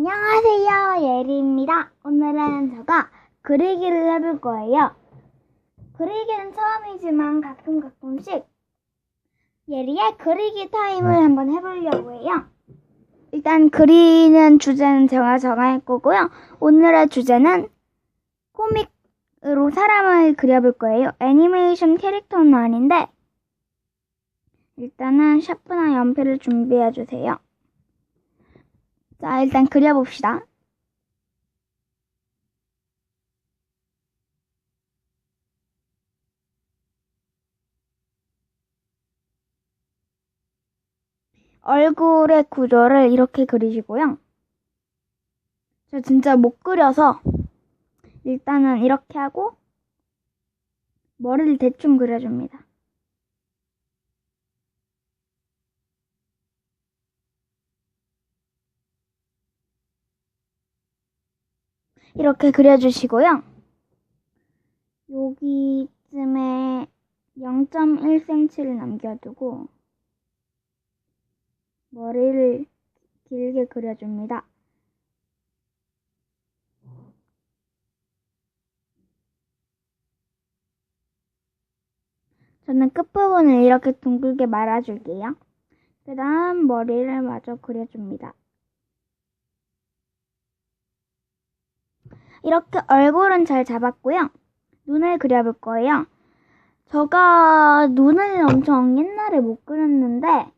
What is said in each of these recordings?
안녕하세요, 예리입니다. 오늘은 제가 그리기를 해볼 거예요. 그리기는 처음이지만 가끔 가끔씩 예리의 그리기 타임을 한번 해보려고 해요. 일단 그리는 주제는 제가 정할 거고요. 오늘의 주제는 코믹으로 사람을 그려볼 거예요. 애니메이션 캐릭터는 아닌데 일단은 샤프나 연필을 준비해 주세요. 자, 일단 그려봅시다. 얼굴의 구조를 이렇게 그리시고요. 저 진짜 못 그려서 일단은 이렇게 하고 머리를 대충 그려줍니다. 이렇게 그려주시고요. 여기쯤에 0.1cm를 남겨두고 머리를 길게 그려줍니다. 저는 끝부분을 이렇게 둥글게 말아줄게요. 그 다음 머리를 마저 그려줍니다. 이렇게 얼굴은 잘 잡았고요. 눈을 그려볼 거예요. 제가 눈을 엄청 옛날에 못 그렸는데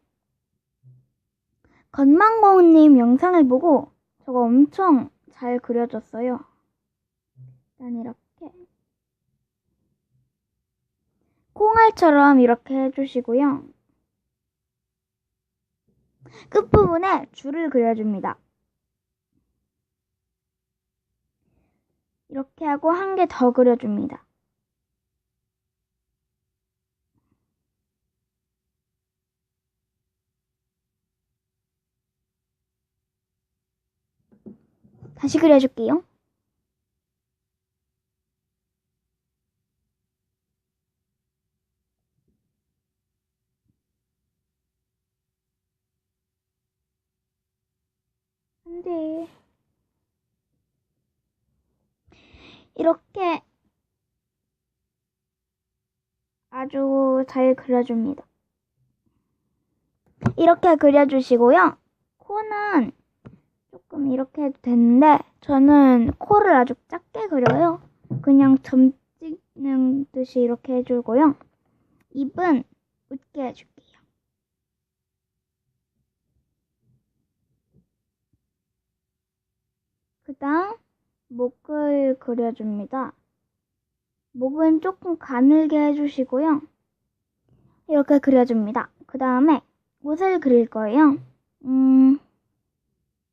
건망공님 영상을 보고 저거 엄청 잘 그려졌어요. 일단 이렇게 콩알처럼 이렇게 해주시고요. 끝부분에 줄을 그려줍니다. 이렇게 하고 한 개 더 그려줍니다. 다시 그려줄게요. 안 돼. 이렇게 아주 잘 그려줍니다. 이렇게 그려주시고요. 코는 조금 이렇게 해도 되는데 저는 코를 아주 작게 그려요. 그냥 점 찍는 듯이 이렇게 해주고요. 입은 웃게 해줄게요. 그 다음 목을 그려줍니다. 목은 조금 가늘게 해주시고요. 이렇게 그려줍니다. 그 다음에 옷을 그릴 거예요. 음,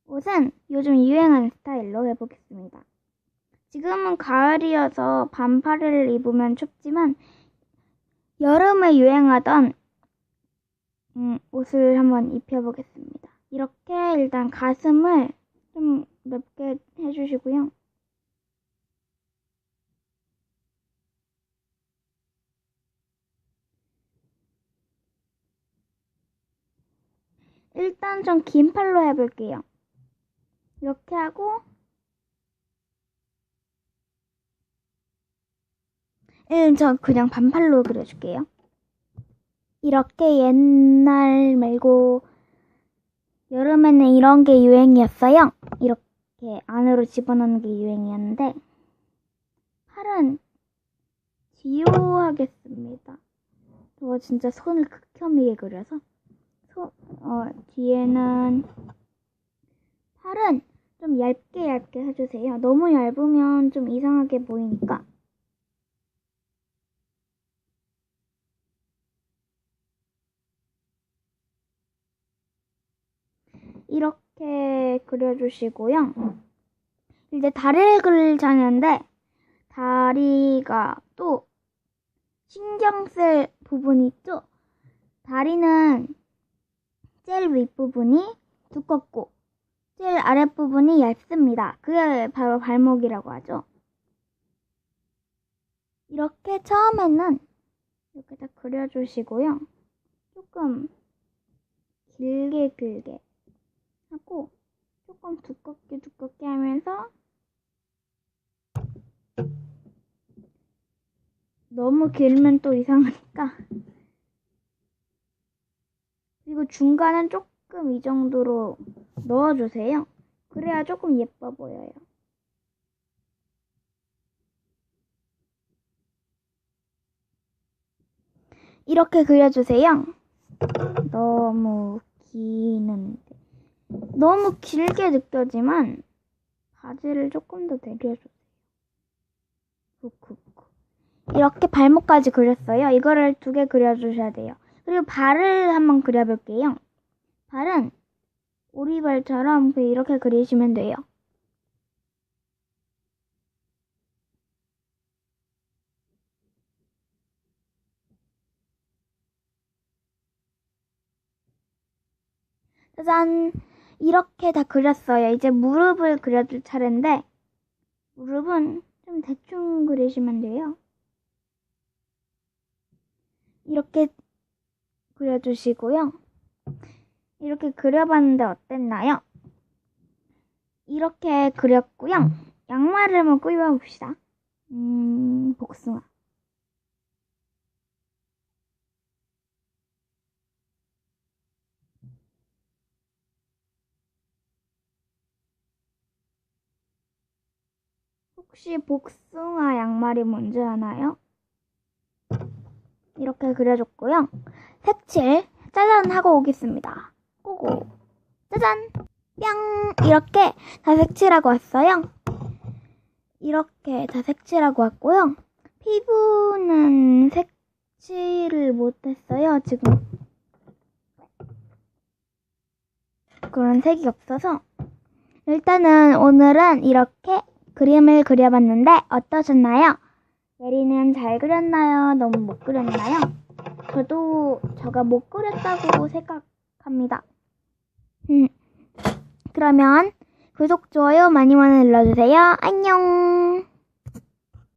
옷은 요즘 유행하는 스타일로 해보겠습니다. 지금은 가을이어서 반팔을 입으면 춥지만 여름에 유행하던 음, 옷을 한번 입혀보겠습니다. 이렇게 일단 가슴을 좀 넓게 해주시고요. 일단 좀긴 팔로 해볼게요. 이렇게 하고 음, 저 그냥 반팔로 그려줄게요. 이렇게 옛날 말고 여름에는 이런 게 유행이었어요. 이렇게 안으로 집어넣는 게 유행이었는데 팔은 지우하겠습니다. 저 진짜 손을 극혐이게 그려서 소, 어, 뒤에는 팔은 좀 얇게 얇게 해주세요. 너무 얇으면 좀 이상하게 보이니까. 이렇게 그려주시고요. 이제 다리를 그리자는데 다리가 또 신경 쓸 부분이 있죠? 다리는 제일 윗부분이 두껍고 제일 아랫부분이 얇습니다. 그게 바로 발목이라고 하죠. 이렇게 처음에는 이렇게 딱 그려주시고요. 조금 길게 길게 하고 조금 두껍게 하면서 너무 길면 또 이상하니까 그리고 중간은 조금 이 정도로 넣어주세요. 그래야 조금 예뻐 보여요. 이렇게 그려주세요. 너무 기는데. 너무 길게 느껴지만 바지를 조금 더 내려주세요. 이렇게 발목까지 그렸어요. 이거를 두 개 그려주셔야 돼요. 그리고 발을 한번 그려볼게요. 발은 오리발처럼 그 이렇게 그리시면 돼요. 짜잔! 이렇게 다 그렸어요. 이제 무릎을 그려줄 차례인데, 무릎은 좀 대충 그리시면 돼요. 이렇게 그려주시고요. 이렇게 그려봤는데 어땠나요? 이렇게 그렸고요. 양말을 한번 꾸며봅시다. 음, 복숭아. 혹시 복숭아 양말이 뭔지 아나요? 이렇게 그려줬고요. 색칠 짜잔 하고 오겠습니다. 고고 짜잔 뿅 이렇게 다 색칠하고 왔어요. 이렇게 다 색칠하고 왔고요. 피부는 색칠을 못했어요. 지금 그런 색이 없어서 일단은 오늘은 이렇게 그림을 그려봤는데 어떠셨나요? 예리는 잘 그렸나요? 너무 못 그렸나요? 저도 제가 못 그렸다고 생각합니다. 음, 그러면 구독, 좋아요 많이 많이 눌러주세요. 안녕!